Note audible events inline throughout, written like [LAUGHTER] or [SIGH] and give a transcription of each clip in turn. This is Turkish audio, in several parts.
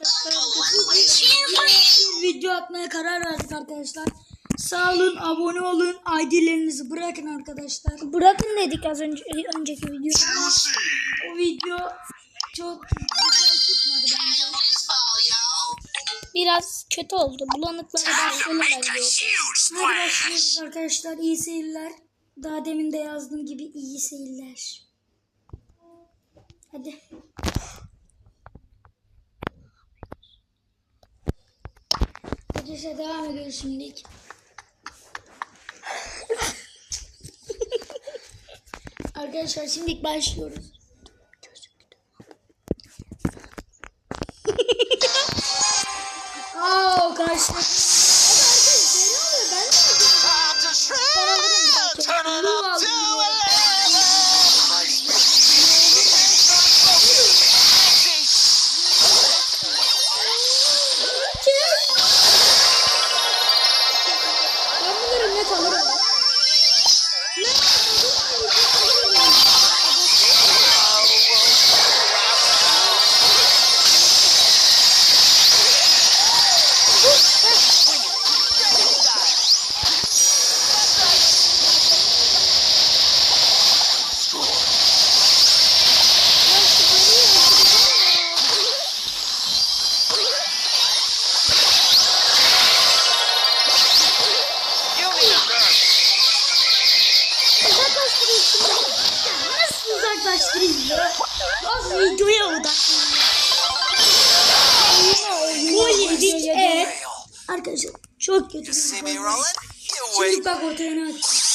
Bir video atmaya karar verdik arkadaşlar. Sağ olun, abone olun, ID'lerinizi bırakın arkadaşlar. Bırakın dedik az önce önceki videoda. O video çok güzel tutmadı bence. Biraz kötü oldu. Bulanıkları başlayalım bence. Hadi başlıyoruz arkadaşlar. İyi seyirler. Daha demin de yazdığım gibi iyi seyirler. Hadi. Arkadaşlar devam ediyoruz şimdilik. Arkadaşlar şimdilik başlıyoruz. [LAUGHS] Aa karşılaştık. Arkadaşlar çok kötü. bir? You Şimdi bak ortaya ne aç.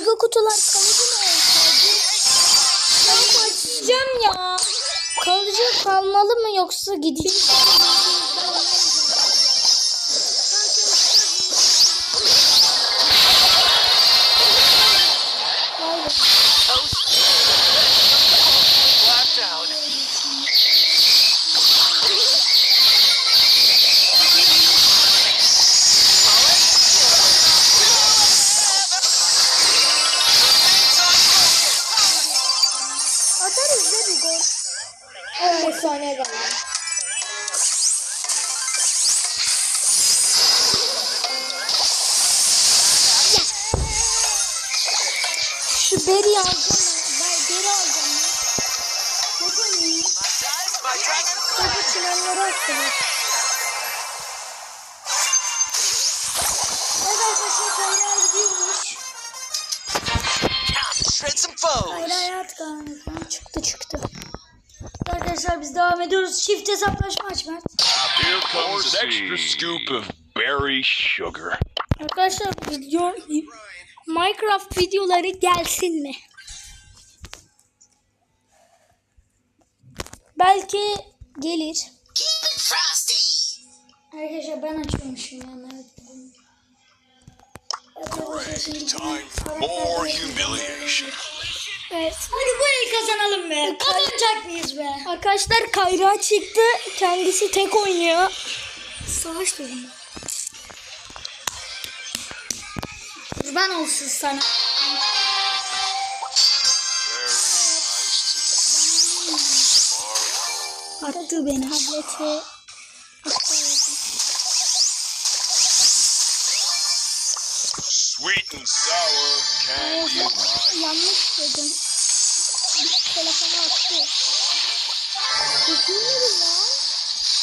Mega kutular kalıcı mı olsaydı? Ben başlayacağım ya. Kalıcı kalmalı mı yoksa gideyim? Vay 15 saniye kaldı. Şu beri alacağım. Ben beri alacağım. Dragon. Topu çimenlere attım. Evet arkadaşlar gidiyormuş. To shred some foes. Kayra hayat kanalımızdan. Arkadaşlar biz devam ediyoruz. Shift hesaplaşma aç Mert. Here comes an extra scoop of berry sugar. Arkadaşlar video Minecraft videoları gelsin mi? Belki gelir. Arkadaşlar ben açıyormuşum yani. Evet. Time for more humiliation. Evet. Hadi bu el kazanalım be. Kazanacak mıyız be? Arkadaşlar Kayra çıktı. Kendisi tek oynuyor. Savaş dedim. Kurban olsun sana. Attı beni tableti. Sweet and sour lime. Yanlış dedim. Telefonu attı. Üzülmedim lan.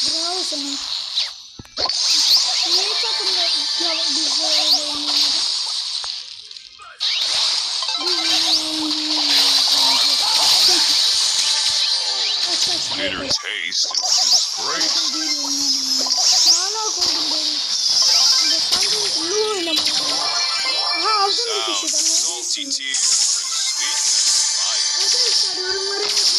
Bravo sana. Niye takımda ya biz böyle aç. Bitter taste is great. Hala koydum beni. Bir de sen de iyi tears bring sweetness Arkadaşlar yorumlara yazın.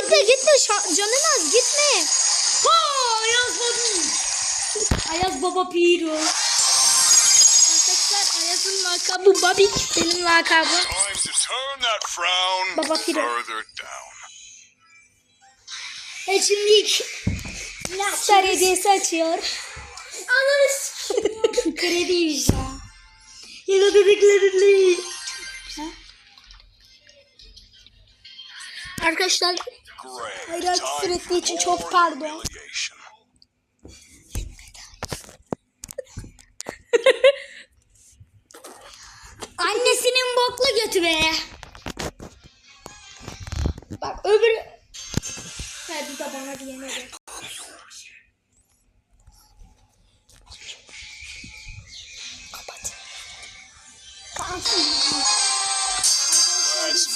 Gitme gitme canın az gitme. Ha, Ayaz Baba. Ayaz Baba Piro. Arkadaşlar Ayaz'ın lakabı Babik that frown Baba Piro. E şimdi ilk Star hediyesi açıyor. Ananı [LAUGHS] Krediymiş ya. Ya da dediklerini. Arkadaşlar Küfür ettiği için çok pardon. [LAUGHS] Annesinin boklu götü be. Bak öbürü. Hadi da bana diyemedi. Let's melt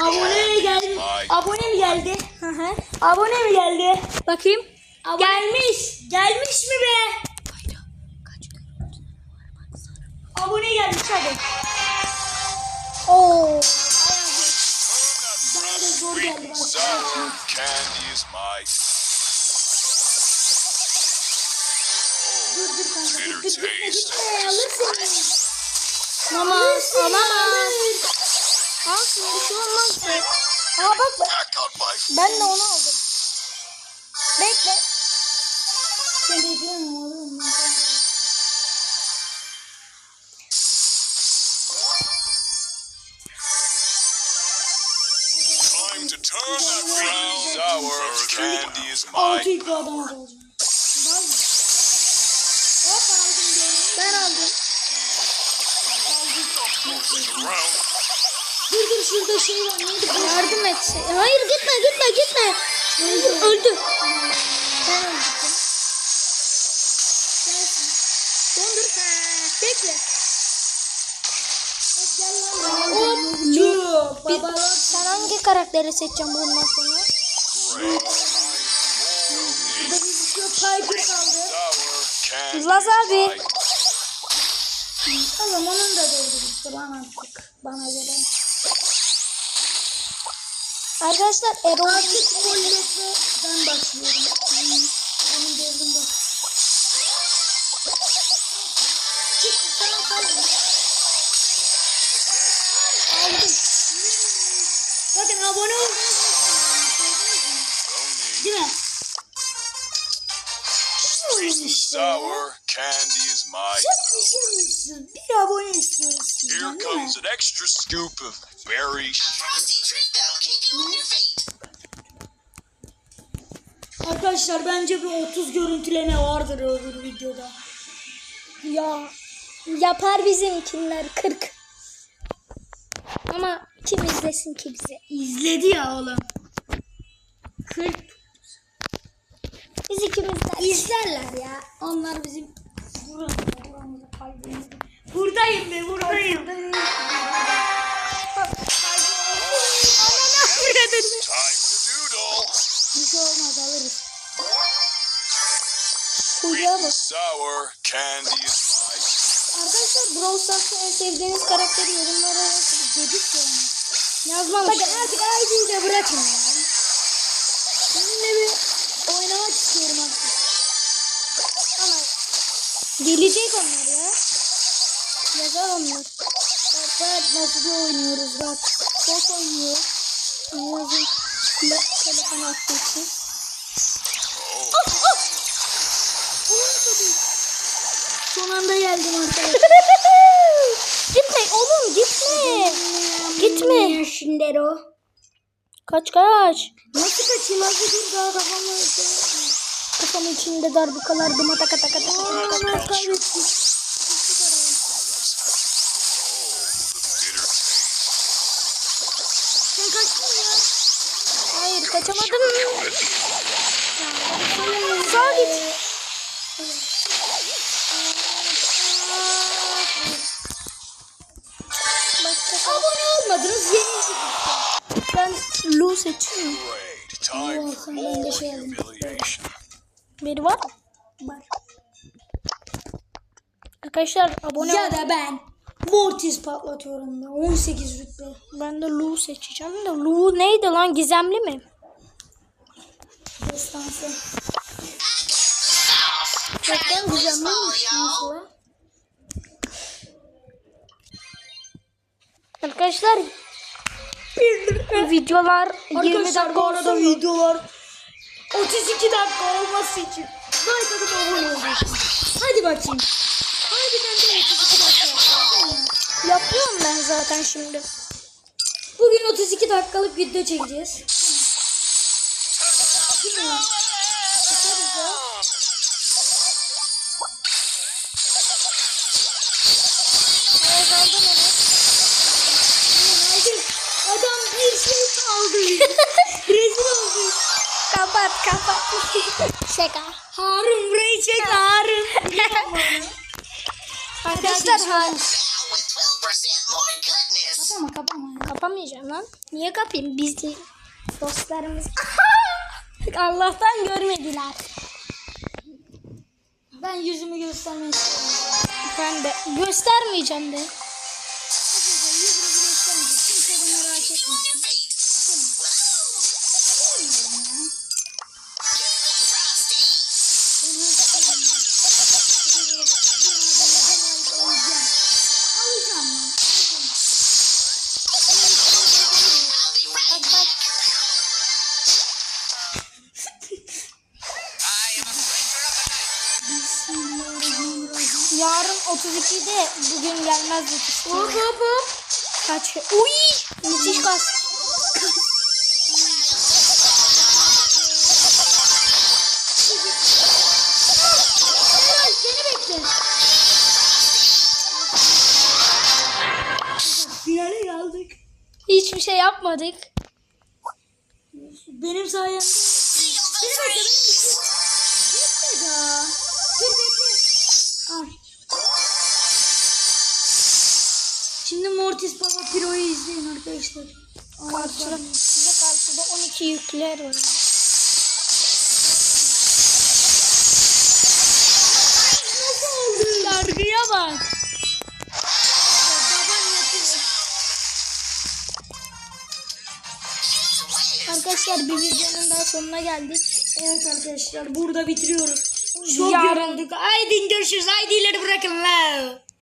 Abone mi geldi? Abone mi geldi? Hı hı. Abone mi geldi? Bakayım. Gelmiş. Gelmiş mi be? Abone gelmiş hadi. Oo. Bana da zor geldi. Dur, bitter taste. gitme. Alırsın. Alamaz. Alamaz. Alsın bir şey olmaz be. Aa bak bak. Ben de onu aldım. Bekle. Sen de diyor mu oğlum? time to turn that frown sour candy is my şurada şey var. Neydi? Yardım et. Hayır gitme gitme gitme. Öldü. Öldü. Ben öldüm. Dondur. Bekle. Hop. Sen hangi karakteri seçeceğim bundan sonra? Burada bir sürü Piper kaldı. Laz abi. Oğlum onun da devri bitti lan artık. Bana göre. Arkadaşlar Erol Artık Collette'den başlıyorum. Onun devrim Bir abone istiyoruz sizden değil mi? comes an extra scoop of berry. Arkadaşlar bence bir 30 görüntüleme vardır öbür videoda. ya yapar bizimkiler 40. Ama kim izlesin ki bize? İzledi ya oğlum. 40 Biz ikimiz de izlerler ya. Onlar bizim buramızda, buramızda kalbimizde. Buradayım be buradayım. Bir şey olmaz alırız. And bak. Arkadaşlar Brawl Stars'ta en sevdiğiniz karakteri yorumlara Dedik ya. yazmamış. Bakın artık ID'yi de bırakın ya. Seninle bir oynamak istiyorum artık. Ama gelecek onlar. Yazar onlar. Bak nasıl oynuyoruz bak. Çok oynuyor. Yazın. Le- Telefon attığı için. Son anda geldim arkadaşlar. [LAUGHS] gitme oğlum gitme. Gitme. Şimdi o. Kaç kaç. Nasıl kaçayım hadi dur daha kafamı. Kafamın içinde darbukalar dıma taka taka taka taka taka. For sen ben de şey aldım. Biri var mı? Var. Arkadaşlar abone Ya da ben. Mortis patlatıyorum da 18 rütbe. Ben de Lu seçeceğim de Lu neydi lan gizemli mi? Destansı. Zaten gizemliymiş mesela. Arkadaşlar videolar 20 Arkadaşlar dakika arada olsun. videolar 32 dakika olması için like atıp abone olacaksın. Hadi bakayım. Harbiden de 32 dakika. Yapıyorum ben zaten şimdi. Bugün 32 dakikalık video çekeceğiz. Değil Kapat. Şaka. Harun burayı çek Harun. Arkadaşlar ha, With 12% more goodness. Kapama kapama. kapamayacağım lan. Niye kapayım? Biz de dostlarımız. [LAUGHS] Allah'tan görmediler. Ben yüzümü göstermek istiyorum. Ben de göstermeyeceğim de. Yarın 32'de bugün gelmez yetişti. Hop hop hop. Kaç? Uy! Müthiş kas. Helal seni bekle. Finale geldik. Hiçbir şey yapmadık. Benim sayemde. Beni bekle beni bekle. Bekle ya. Dur bekle. Al. Şimdi Mortis Baba Piro'yu izleyin arkadaşlar. Karşıda, size karşıda 12 yükler var. Yargıya bak. Arkadaşlar bir videonun daha sonuna geldik. Evet arkadaşlar burada bitiriyoruz. Çok Yarın- yorulduk. Haydi görüşürüz. Haydi ileri bırakın la.